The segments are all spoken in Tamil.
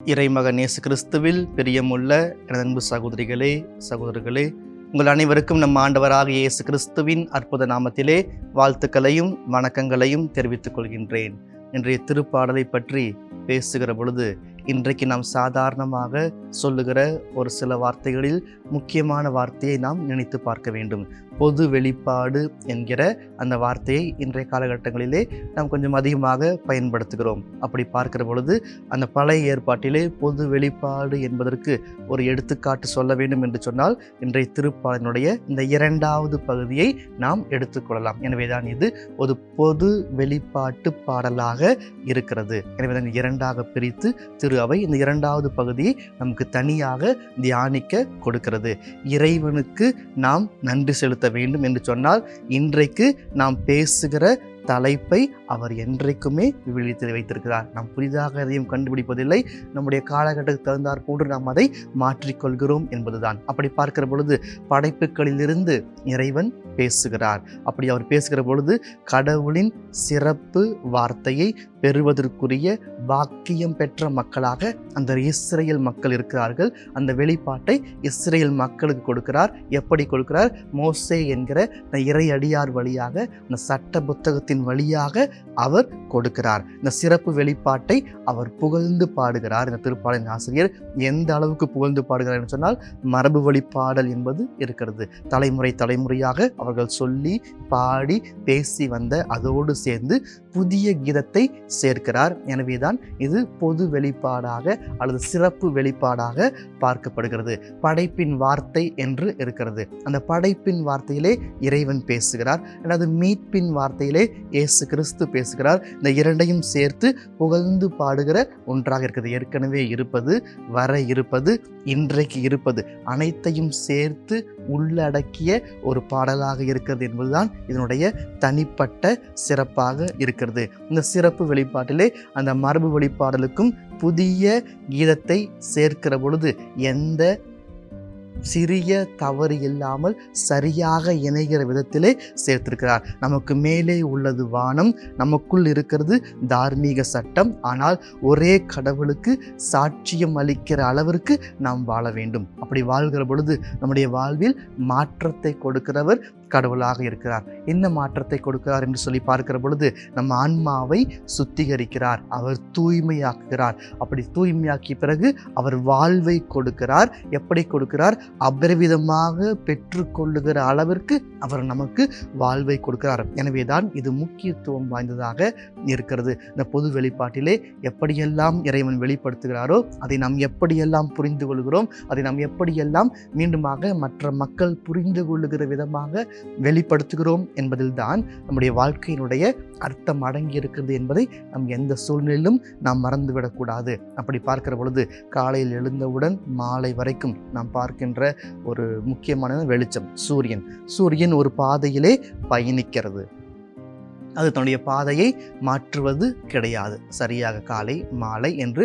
இறைமகன் இயேசு கிறிஸ்துவில் பிரியமுள்ள எனது அன்பு சகோதரிகளே சகோதரர்களே உங்கள் அனைவருக்கும் நம் ஆண்டவராக இயேசு கிறிஸ்துவின் அற்புத நாமத்திலே வாழ்த்துக்களையும் வணக்கங்களையும் தெரிவித்துக் கொள்கின்றேன். இன்றைய திருப்பாடலை பற்றி பேசுகிற பொழுது இன்றைக்கு நாம் சாதாரணமாக சொல்லுகிற ஒரு சில வார்த்தைகளில் முக்கியமான வார்த்தையை நாம் நினைத்து பார்க்க வேண்டும். பொது வெளிப்பாடு என்கிற அந்த வார்த்தையை இன்றைய காலகட்டங்களிலே நாம் கொஞ்சம் அதிகமாக பயன்படுத்துகிறோம். அப்படி பார்க்கிற பொழுது அந்த பழைய ஏற்பாட்டிலே பொது வெளிப்பாடு என்பதற்கு ஒரு எடுத்துக்காட்டு சொல்ல வேண்டும் என்று சொன்னால் இன்றைய திருப்பாளனுடைய இந்த இரண்டாவது பகுதியை நாம் எடுத்துக்கொள்ளலாம். எனவேதான் இது ஒரு பொது வெளிப்பாட்டு பாடலாக இருக்கிறது. எனவேதான் இரண்டாக பிரித்து திரு அவை இந்த இரண்டாவது பகுதியை நமக்கு தனியாக தியானிக்க கொடுக்கிறது. இறைவனுக்கு நாம் நன்றி செலுத்த வேண்டும் என்று சொன்னால் இன்றைக்கு நாம் பேசுகிற தலைப்பை அவர் என்றைக்குமே விவிலியத்தில் வைத்திருக்கிறார். நாம் புதிதாக எதையும் கண்டுபிடிப்பதில்லை. நம்முடைய காலகட்டத்துக்கு தகுந்தாற் போன்று நாம் அதை மாற்றிக்கொள்கிறோம் என்பதுதான். அப்படி பார்க்கிற பொழுது படைப்புகளிலிருந்து இறைவன் பேசுகிறார். அப்படி அவர் பேசுகிற பொழுது கடவுளின் சிறப்பு வார்த்தையை பெறுவதற்குரிய வாக்கியம் பெற்ற மக்களாக அந்த இஸ்ரேல் மக்கள் இருக்கிறார்கள். அந்த வெளிப்பாட்டை இஸ்ரேல் மக்களுக்கு கொடுக்கிறார். எப்படி கொடுக்கிறார்? மோசே என்கிற அந்த இறையடியார் வழியாக அந்த சட்ட புத்தகத்தின் வழியாக அவர் கொடுக்கிறார். இந்த சிறப்பு வெளிப்பாட்டை அவர் புகழ்ந்து பாடுகிறார். இந்த திருப்பாடலின் ஆசிரியர் எந்த அளவுக்கு புகழ்ந்து பாடுகிறார் என்று சொன்னால் மரபு வழிபாடல் என்பது இருக்கிறது. தலைமுறை தலை தலைமுறையாக அவர்கள் சொல்லி பாடி பேசி வந்த அதோடு சேர்ந்து புதிய கீதத்தை சேர்க்கிறார். எனவேதான் இது பொது வெளிப்பாடாக அல்லது சிறப்பு வெளிப்பாடாக பார்க்கப்படுகிறது. படைப்பின் வார்த்தை என்று இருக்கிறது. அந்த படைப்பின் வார்த்தையிலே இறைவன் பேசுகிறார். அல்லது மீட்பின் வார்த்தையிலே இயேசு கிறிஸ்து பேசுகிறார். இந்த இரண்டையும் சேர்த்து புகழ்ந்து பாடுகிற ஒன்றாக இருக்கிறது. ஏற்கனவே இருப்பது வர இருப்பது இன்றைக்கு இருப்பது அனைத்தையும் சேர்த்து உள்ளடக்கிய ஒரு பாடலாக இருக்கிறது என்பதுதான் இதனுடைய தனிப்பட்ட சிறப்பாக இருக்கிறது. இந்த சிறப்பு வெளிப்பாட்டிலே அந்த மரபு வெளிப்பாடலுக்கும் புதிய கீதத்தை சேர்க்கிற பொழுது எந்த சிறிய தவறு இல்லாமல் சரியாக இணைகிற விதத்திலே சேர்த்திருக்கிறார். நமக்கு மேலே உள்ளது வானம் நமக்குள் இருக்கிறது தார்மீக சட்டம். ஆனால் ஒரே கடவுளுக்கு சாட்சியம் அளிக்கிற அளவிற்கு நாம் வாழ வேண்டும். அப்படி வாழ்கிற பொழுது நம்முடைய வாழ்வில் மாற்றத்தை கொடுக்கிறவர் கடவுளாக இருக்கிறார். என்ன மாற்றத்தை கொடுக்கிறார் என்று சொல்லி பார்க்கிற பொழுது நம்ம ஆன்மாவை சுத்திகரிக்கிறார் அவர் தூய்மையாக்குகிறார். அப்படி தூய்மையாக்கிய பிறகு அவர் வாழ்வை கொடுக்கிறார். எப்படி கொடுக்கிறார்? அபரிவிதமாக பெற்றுக்கொள்ளுகிற அளவிற்கு அவர் நமக்கு வாழ்வை கொடுக்கிறார். எனவே தான் இது முக்கியத்துவம் வாய்ந்ததாக இருக்கிறது. இந்த பொது வெளிப்பாட்டிலே எப்படியெல்லாம் இறைவன் வெளிப்படுத்துகிறாரோ அதை நாம் எப்படியெல்லாம் புரிந்து கொள்கிறோம் அதை நாம் எப்படியெல்லாம் மீண்டுமாக மற்ற மக்கள் புரிந்து கொள்ளுகிற விதமாக வெளிப்படுத்துகிறோம் என்பதில்தான் நம்முடைய வாழ்க்கையினுடைய அர்த்தம் அடங்கி இருக்கிறது என்பதை நம் எந்த சூழ்நிலையிலும் நாம் மறந்துவிடக்கூடாது. அப்படி பார்க்கிற பொழுது காலையில் எழுந்தவுடன் மாலை வரைக்கும் நாம் பார்க்கின்ற ஒரு முக்கியமான வெளிச்சம் சூரியன். சூரியன் ஒரு பாதையிலே பயணிக்கிறது. அது தன்னுடைய பாதையை மாற்றுவது கிடையாது. சரியாக காலை மாலை என்று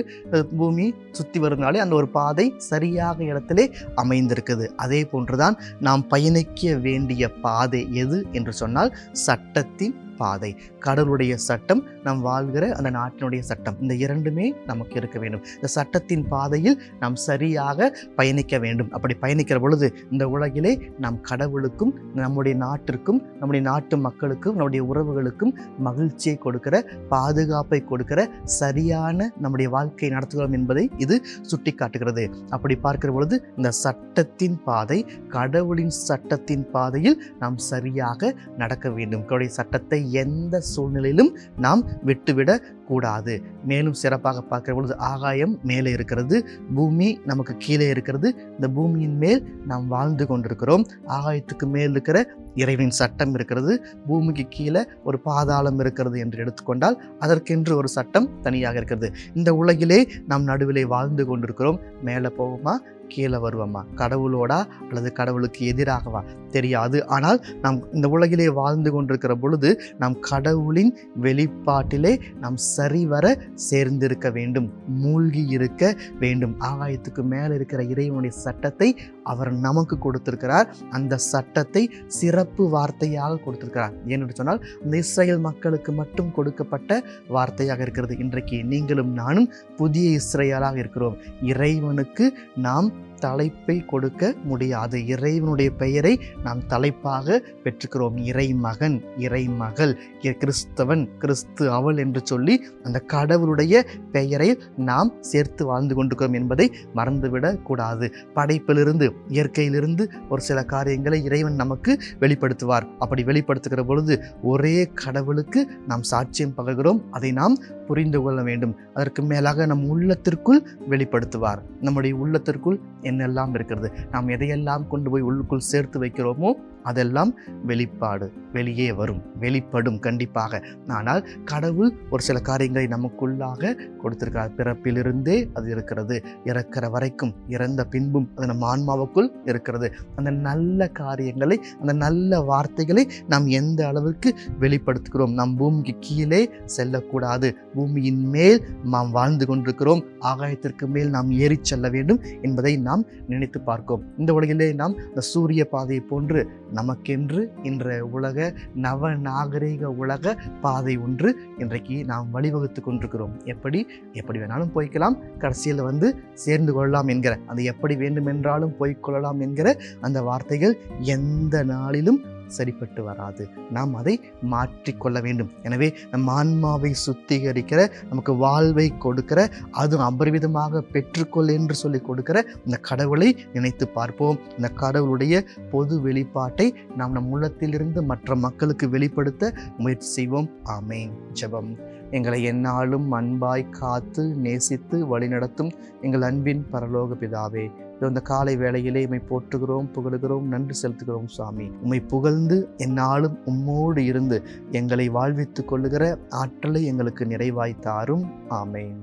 பூமி சுற்றி வருங்காலே அந்த ஒரு பாதை சரியாக இடத்திலே அமைந்திருக்குது. அதே போன்றுதான் நாம் பயணிக்க வேண்டிய பாதை எது என்று சொன்னால் சட்டத்தின் பாதை. கடவுளுடைய சட்டம் நாம் வாழ்கிற அந்த நாட்டினுடைய சட்டம். இந்த இரண்டுமே நமக்கு இருக்க வேண்டும். இந்த சட்டத்தின் பாதையில் நாம் சரியாக பயணிக்க வேண்டும். அப்படி பயணிக்கிற பொழுது இந்த உலகிலே நாம் கடவுளுக்கும் நம்முடைய நாட்டிற்கும் நம்முடைய நாட்டு மக்களுக்கும் நம்முடைய உறவுகளுக்கும் மகிழ்ச்சியை கொடுக்கிற பாதுகாப்பை கொடுக்கிற சரியான நம்முடைய வாழ்க்கை நடத்துகிறோம் என்பதை இது சுட்டி காட்டுகிறது அப்படி பார்க்கிற பொழுது இந்த சட்டத்தின் பாதை கடவுளின் சட்டத்தின் பாதையில் நாம் சரியாக நடக்க வேண்டும். கடவுளுடைய சட்டத்தை எந்த சூழ்நிலையிலும் நாம் விட்டுவிட கூடாது. மேலும் சிறப்பாக பார்க்கிற பொழுது ஆகாயம் மேலே இருக்கிறது பூமி நமக்கு கீழே இருக்கிறது. இந்த பூமியின் மேல் நாம் வாழ்ந்து கொண்டிருக்கிறோம். ஆகாயத்துக்கு மேல் இருக்கிற இறைவின் சட்டம் இருக்கிறது. பூமிக்கு கீழே ஒரு பாதாளம் இருக்கிறது என்று எடுத்துக்கொண்டால் அதற்கென்று ஒரு சட்டம் தனியாக இருக்கிறது. இந்த உலகிலே நாம் நடுவிலே வாழ்ந்து கொண்டிருக்கிறோம். மேலே போவோமா? கீழே வருவோமா? கடவுளோடா அல்லது கடவுளுக்கு எதிராகவா? தெரியாது. ஆனால் நாம் இந்த உலகிலே வாழ்ந்து கொண்டிருக்கிற பொழுது நாம் கடவுளின் வெளிப்பாட்டிலே நாம் சரிவர சேர்ந்திருக்க வேண்டும் மூழ்கி இருக்க வேண்டும். ஆகாயத்துக்கு மேலே இருக்கிற இறைவனுடைய சட்டத்தை அவர் நமக்கு கொடுத்திருக்கிறார். அந்த சட்டத்தை சிறப்பு வார்த்தையாக கொடுத்திருக்கிறார். ஏனென்று சொன்னால் இந்த இஸ்ரேல் மக்களுக்கு மட்டும் கொடுக்கப்பட்ட வார்த்தையாக இருக்கிறது. இன்றைக்கு நீங்களும் நானும் புதிய இஸ்ரேலாக இருக்கிறோம். இறைவனுக்கு நாம் தலைப்பை கொடுக்க முடியாது. இறைவனுடைய பெயரை நாம் தலைப்பாக பெற்றுக்கிறோம். இறைமகன் இறைமகள் கிறிஸ்தவன் கிறிஸ்து அவள் என்று சொல்லி அந்த கடவுளுடைய பெயரை நாம் சேர்த்து வாழ்ந்து கொண்டிருக்கிறோம் என்பதை மறந்துவிடக் கூடாது. படைப்பிலிருந்து இயற்கையிலிருந்து ஒரு சில காரியங்களை இறைவன் நமக்கு வெளிப்படுத்துவார். அப்படி வெளிப்படுத்துகிற பொழுது ஒரே கடவுளுக்கு நாம் சாட்சியம் பகர்கிறோம். அதை நாம் புரிந்து கொள்ள வேண்டும். அதற்கு மேலாக நம் உள்ளத்திற்குள் வெளிப்படுத்துவார். நம்முடைய உள்ளத்திற்குள் என்னெல்லாம் இருக்கிறது? நாம் எதையெல்லாம் கொண்டு போய் உள்ளுக்குள் சேர்த்து வைக்கிறோமோ அதெல்லாம் வெளிப்பாடு. வெளியே வரும். வெளிப்படும் கண்டிப்பாக. ஆனால் கடவுள் ஒரு சில காரியங்களை நமக்குள்ளாக கொடுத்திருக்கிறார். பிறப்பிலிருந்தே அது இருக்கிறது. இறக்கிற வரைக்கும் இறந்த பின்பும் அது நம்ம ஆன்மாவுக்குள் இருக்கிறது. அந்த நல்ல காரியங்களை அந்த நல்ல வார்த்தைகளை நாம் எந்த அளவுக்கு வெளிப்படுத்துகிறோம்? நம் பூமிக்கு கீழே செல்லக்கூடாது. பூமியின் மேல் நாம் வாழ்ந்து கொண்டிருக்கிறோம். ஆகாயத்திற்கு மேல் நாம் ஏறிச் செல்ல வேண்டும் என்பதை நாம் நினைத்து பார்க்கிறோம். இந்த உலகிலே நாம் இந்த சூரிய பாதையை போன்று நமக்கென்று இன்ற உலக நவ நாகரீக உலக பாதை ஒன்று இன்றைக்கு நாம் வழிவகுத்து கொண்டிருக்கிறோம். எப்படி? எப்படி வேணாலும் போய்க்கலாம். கடைசியில் வந்து சேர்ந்து கொள்ளலாம் என்கிற அந்த எப்படி வேண்டுமென்றாலும் போய்க்கொள்ளலாம் என்கிற அந்த வார்த்தைகள் எந்த நாளிலும் சரிப்பட்டு வராது. நாம் அதை மாற்றிக்கொள்ள வேண்டும். எனவே நம் ஆன்மாவை சுத்திகரிக்கிற நமக்கு வாழ்வை கொடுக்கிற அதுவும் அபரிவிதமாக பெற்றுக்கொள் என்று சொல்லி கொடுக்கிற இந்த கடவுளை நினைத்து பார்ப்போம். இந்த கடவுளுடைய பொது வெளிப்பாட்டை நாம் நம் உள்ளத்திலிருந்து மற்ற மக்களுக்கு வெளிப்படுத்த முயற்சி செய்வோம். ஆமே ஜபம். எங்களை எந்நாளும் அன்பாய் காத்து நேசித்து வழிநடத்தும் எங்கள் அன்பின் பரலோக பிதாவே. இதோ இந்த காலை வேளையிலே உம்மை போற்றுகிறோம் புகழுகிறோம் நன்றி செலுத்துகிறோம் சுவாமி. உம்மை புகழ்ந்து எந்நாளும் உம்மோடு இருந்து எங்களை வாழ்வித்துக் கொள்ளுகிற ஆற்றலை எங்களுக்கு நிறைவாய் தாரும். ஆமேன்.